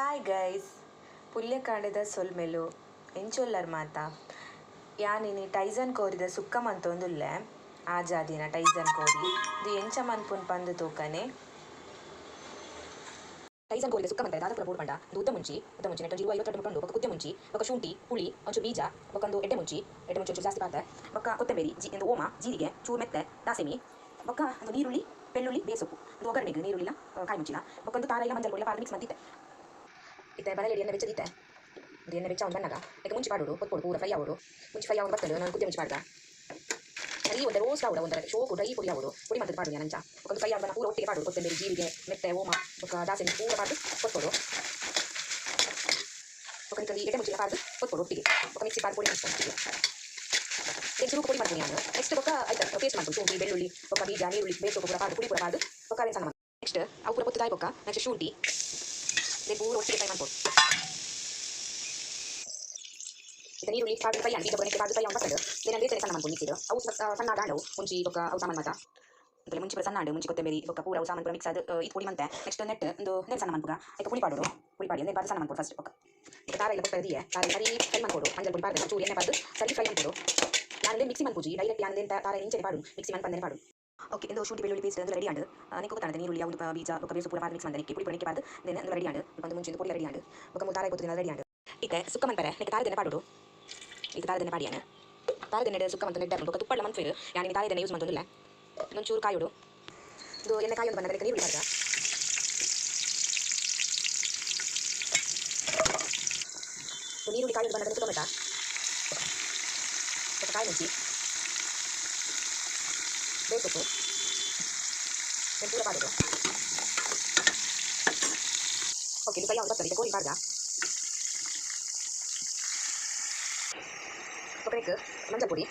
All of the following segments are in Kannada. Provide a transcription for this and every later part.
ഹായ് ഗൈസ് ಪುಲ್ಯಕಾಂಡದ ಸೊಲ್ಮೆಲು ಎಂಚೊಲ್ಲರ್ ಮಾತ ಯಾನಿನಿ ಟೈಸನ್ ಕೋರಿದ ಸುಕ್ಕ ಮಂತೊಂದುಲ್ಲೆ ಆ ಜಾದಿನ ಟೈಸನ್ ಕೋರಿ. ಇದು ಎಂಚ ಮನ್ಪುನ್ ಪಂದು ತೂಕನೆ? ಟೈಸನ್ ಕೋರಿದ ಸುಕ್ಕಮಂತ ಮಂತ ದಾದಪುರ ಪಂಡ ದೂತ ಮುಂಚಿ ಉದ ಮುಂಚಿ ನೆಟ್ಟು ಜಿರುವ ಐವತ್ತು ಮುಖಂಡು ಒಕ ಕುದ್ಯ ಮುಂಚಿ ಒಕ ಶುಂಠಿ, ಹುಳಿ ಒಂಚು ಬೀಜ ಒಕ್ಕೊಂದು ಎಟ್ಟೆ ಮುಂಚಿ ಎಟ್ಟೆ ಮುಂಚಿ ಜಾಸ್ತಿ ಪಾತ್ರೆ ಒಕ್ಕ ಕೊತ್ತಂಬರಿ, ಜಿ ಒಂದು ಓಮ, ಜೀರಿಗೆ, ಚೂರ್ ಮೆತ್ತೆ, ದಾಸೆಮಿ ಒಕ್ಕ ಒಂದು ನೀರುಳ್ಳಿ, ಬೆಳ್ಳುಳ್ಳಿ, ಬೇಸೊಪ್ಪು. ಒಂದು ಒಗ್ಗರಣೆಗೆ ನೀರುಳ್ಳಿಲ್ಲ ಕಾಯಿ ಮುಚ್ಚಿಲ್ಲ ಒಕ್ಕೊಂದು ತಾರ ಲ ಮಂಜಲ್ ಕೊಡಲಿಲ್ಲ ಮಿಕ್ಸ್ ಮಂತಿತ್ತೆ ಇತ್ತೆ ಬರಲಿ ಎಣ್ಣೆ ಬೆಚ್ಚದಿತ್ತೆ ಇದು ಎಣ್ಣೆ ಬೆಚ್ಚ ಅವ್ನು ಬನ್ನಾಗ ಯಾಕೆ ಮುಂಚೆ ಮಾಡೋಡು ಹೊತ್ಕೊಡು ಪೂರ ಫ್ರೈ ಅವರು ಮುಂಚೆ ಫ್ರೈ ಅವ್ನು ಬರ್ತಾನೆ ನಾನು ಕುದ್ದೆ ಮುಂಚೆ ಮಾಡ್ದ ಅಲ್ಲಿ ಒಂದು ರೋಸ್ ಆವಡ ಒಂದರ ಶೋಕು ಡೈ ಪುಡಿ ಆವಡು ಪುಡಿ ಮಾಡ್ತದೆ ಪಾಡು ನಂಚ ಒಂದು ಫ್ರೈ ಅವ್ನ ಪೂರ ಒಟ್ಟಿಗೆ ಪಾಡು ಕೊತ್ತಂಬರಿ ಜೀರಿಗೆ ಮೆತ್ತೆ ಓಮ ఒక ದಾಸೆನ ಪೂರ ಪಾಡು ಹೊತ್ಕೊಡು ఒక ఇంకా ಎಡೆ ಮುಂಚೆ ಪಾಡು ಹೊತ್ಕೊಡು ಒಟ್ಟಿಗೆ ఒక ಮಿಕ್ಸಿ ಪಾಡು ಪುಡಿ ಮಾಡ್ಕೊಂಡು ತೆಗೆದು ಪುಡಿ ಮಾಡ್ತೀನಿ ನಾನು ನೆಕ್ಸ್ಟ್ ಒಕ್ಕ ಆಯ್ತು ಪೇಸ್ಟ್ ಮಾಡ್ತೀನಿ ಶುಂಠಿ ಬೆಳ್ಳುಳ್ಳಿ ಒಕ್ಕ ಬೀಜ ನೀರುಳ್ಳಿ ಬೇಸೋಕೆ ಪೂರ ಪಾಡು ಪುಡಿ ಪೂರ ಪಾಡು ಒಕ್ಕ ಸಣ್ಣ ನೆಕ್ಸ್ಟ್ ಅವು ಪೂರ ಪುತ್ತದಾಯಿ ಒಕ್ಕ ನೆಕ್ಸ್ಟ್ ಶುಂಠಿ ಲೆಂಬು ರೋಟಿ ಫ್ರೈ ಮಾಡ್ಬೋದು ಇದು ನೀರುಳ್ಳಿ ಕಾಡು ಫ್ರೈ ಅನ್ಬಿಟ್ಟು ಬರೋಕ್ಕೆ ಕಾಡು ಫ್ರೈ ಅಂಬತ್ತದು ದೇನಂಗೆ ತೆರೆ ಸಣ್ಣ ಮಾಡ್ಕೊಂಡು ಮಿಕ್ಸಿದು ಅವು ಸಣ್ಣ ಗಾಂಡವು ಮುಂಚಿ ಇವಾಗ ಅವು ಸಾಮಾನು ಮಾತಾ ಅಂದರೆ ಮುಂಚೆ ಸಣ್ಣ ಆಡು ಮುಂಚೆ ಕೊತ್ತಂಬರಿ ಇವಾಗ ಪೂರ ಅವು ಸಾಮಾನು ಮಿಕ್ಸ್ ಅದು ಇದು ಪುಡಿ ಮಂತೆ ನೆಕ್ಸ್ಟ್ ನೆಟ್ ಒಂದು ನೆಟ್ ಸಣ್ಣ ಮಾಡ್ಬೋದ ಈಗ ಪುಡಿ ಪಾಡೋರು ಪುಡಿ ಪಾಡಿ ನೆಟ್ ಬಾರ್ದು ಸಣ್ಣ ಮಾಡ್ಬೋದು ಫಸ್ಟ್ ಈಗ ಖಾರ ಎಲ್ಲ ಕರೆದಿಯೇ ಖಾರ ಸರಿ ಫ್ರೈ ಮಾಡ್ಕೊಡು ಮಂಜಲ್ ಪುಡಿ ಬಾರ್ದು ಚೂರಿ ಎಣ್ಣೆ ಬಾರ್ದು ಸರಿ ಫ್ರೈ ಮಾಡ್ಕೊಡು ನಾನು ಮಿಕ್ಸಿ ಮನ್ಪೂಜಿ ಡೈರೆಕ್ಟ್ ಯಾನ್ ಖಾರ ಇಂಚೆ ಪಾಡು ಮಿಕ್ಸಿ ಮನ್ ಪಾಡು ಓಕೆ ಇಂದು ಶುಂಠಿ ಬೆಳ್ಳುಳ್ಳಿ ಪೇಸ್ಟ್ ಅಂದ್ರೆ ರೆಡಿ ಆಂಡ್ ನೆಕ್ಕು ಗೊತ್ತಾಗಿದೆ ನೀರುಳ್ಳಿ ಯಾವುದು ಬೀಜ ಬೊಕ್ಕ ಬೇಸು ಪೂರ ಮಿಕ್ಸ್ ಮಾಡಿದೆ ಪುಡಿ ಪುಡಿ ಬಾರ್ದು ದೆನ್ ಅಂದ್ರೆ ರೆಡಿ ಆಂಡ್ ಒಂದು ಮುಂಚಿನ ಪುಡಿ ರೆಡಿ ಆಂಡ್ ಬೊಕ್ಕ ಮುಲ್ ತಾರಾಯಿ ಗೊತ್ತಿನ ರೆಡಿ ಆಂಡ್ ಈಗ ಸುಕ್ಕ ಮನ್ಪರೆ ನೆಕ್ ತಾರದೆನೆ ಪಾಡುಡು ಈಗ ತಾರದೆನೆ ಪಾಡಿಯಾನ ತಾರದೆನೆ ಸುಕ್ಕ ಮಂತ ನೆಡ್ಡ ಬೊಕ್ಕ ತುಪ್ಪಳ ಮಂತ್ ಫೇರು ಯಾನಿ ತಾರದೆನೆ ಯೂಸ್ ಮಂತೊಂದಿಲ್ಲ ಇನ್ನೊಂದು ಚೂರು ಕಾಯುಡು ಇದು ಎಣ್ಣೆ ಕಾಯಿ ಒಂದು ಬಂದ ಬೆಳಗ್ಗೆ ನೀರು ಬಾರ್ದ ನೀರುಳ್ಳಿ ಕಾಯಿ ಒಂದು ಬಂದ ಬೆಳಗ್ಗೆ ತಗೊಂಡ ಕಾಯಿ ಮುಚ್ಚಿ போட்டுக்கோ பாருங்க ஓகே ಕೈಯ ಒಂದು ಬರ್ತದೆ ಕೋಳಿ ಮಾಡ್ದ ಕೊಬ್ಬರಿಕ್ಕೆ ಮಂಜಲ್ ಪುಡಿ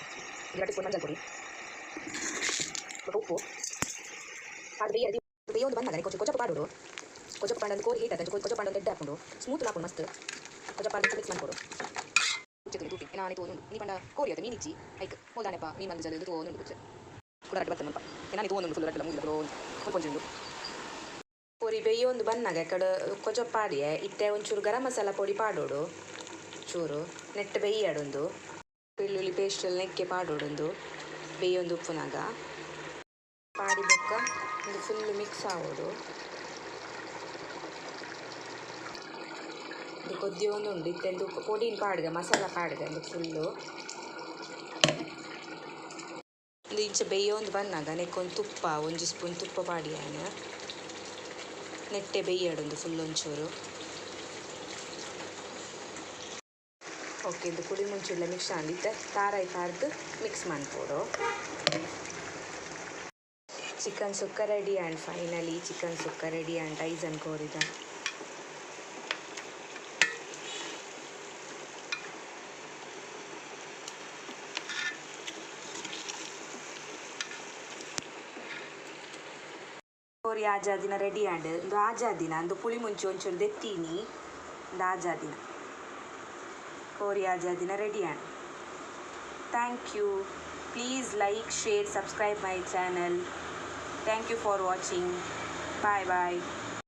ಎರಡು ಸ್ಪೂನ್ ಮಂಜಲ್ ಪುಡಿ ಉಪ್ಪು ಅದು ಬೇಯ ಅದು ಬೇಯ ಒಂದು ಬಂದಾಗ ಕೊಚ್ಚು ಕೊಚ್ಚಪ್ಪ ಪಾಡೋಡು ಕೊಚ್ಚಪ್ಪ ಪಾಡ ಕೋರಿ ಹೀಟ್ ಆದ ಕೊಚ್ಚಪ್ಪ ಪಾಡ ಎಡ್ಡೆ ಹಾಕೊಂಡು ಸ್ಮೂತ್ ಹಾಕೊಂಡು ಮಸ್ತ್ ಕೊಚ್ಚಪ್ಪ ಪಾಡ ಮಿಕ್ಸ್ ಮಾಡ್ಕೊಡು ಉಚ್ಚಕ್ಕೆ ತೂಪಿ ನಾನು ತೋನು ನೀ ಪಂಡ ಕೋರಿ ಆಯ್ತು ಮೀನಿಚ್ಚಿ ಆಯ್ತು ಹೋದಾನೆಪ್ಪ ಮೀನು ಮಂಜಲ್ ಇದು ತೋನು ಕುಚ್ಚು ಕೂಡ ರಟ್ಟು ಬರ್ತನಪ್ಪ ನಾನು ಒಂದು ಫುಲ್ ರಟ್ಟಲ್ಲ ಮುಗಿದ ಬ್ರೋ ಕೊಂಚಂದು ಪೂರಿ ಬೆಯ್ಯೊಂದು ಬನ್ನಾಗ ಎಕಡೆ ಕೊಜೊ ಪಾಡಿಯೆ ಇತ್ತೆ ಒಂಚೂರು ಗರಂ ಮಸಾಲ ಪೊಡಿ ಪಾಡೋಡು. ಚೂರು ನೆಟ್ ಬೆಯ್ಯಾಡೊಂದು ಬೆಳ್ಳುಳ್ಳಿ ಪೇಸ್ಟಲ್ಲಿ ನೆಕ್ಕೆ ಪಾಡೋಡೊಂದು. ಬೇಯೊಂದು ಉಪ್ಪುನಾಗ ಪಾಡಿ ಬೊಕ್ಕ ಒಂದು ಫುಲ್ ಮಿಕ್ಸ್ ಆಗೋದು ಇದು ಕೊದ್ದಿ ಒಂದು ಉಂಡು ಇತ್ತೆಂದು ಪೊಡಿನ ಪಾಡಿದೆ ಮಸಾಲ ಪಾಡಿದೆ ಒಂದು ಫುಲ್ಲು ಇದು ಇಂಚ ಬೇಯೋಂದು ಬನ್ನಾಗ ನೆಕ್ಕೊಂದು ತುಪ್ಪ ಒಂಜಿ ಸ್ಪೂನ್ ತುಪ್ಪ ಪಾಡಿಯಾನ ನೆಟ್ಟೆ ಬೇಯ್ಯಾಡೊಂದು ಫುಲ್ ಒಂಚೂರು. ಓಕೆ ಇದು ಪುಡಿ ಮುಂಚೂರ್ಲ ಮಿಕ್ಸ್ ಆಗಿತ್ತೆ ತಾರಾಯಿ ಪಾರ್ದು mix ಮಾಡ್ಕೊಡು. Chicken sukka ready and finally chicken sukka ready and ಐಸನ್ ಕೋರಿದ ಕೋರಿ ಆಜಾದಿನ ರೆಡಿ ಆ್ಯಂಡ್ ಒಂದು ಆಜಾದಿನ ಒಂದು ಪುಳಿ ಮುಂಚೆ ಒಂಚೂರು ದೆತ್ತೀನಿ ಒಂದು ಆಜಾದಿನ ಕೋರಿ ಆಜಾದಿನ ready and thank you please like share subscribe my channel thank you for watching bye bye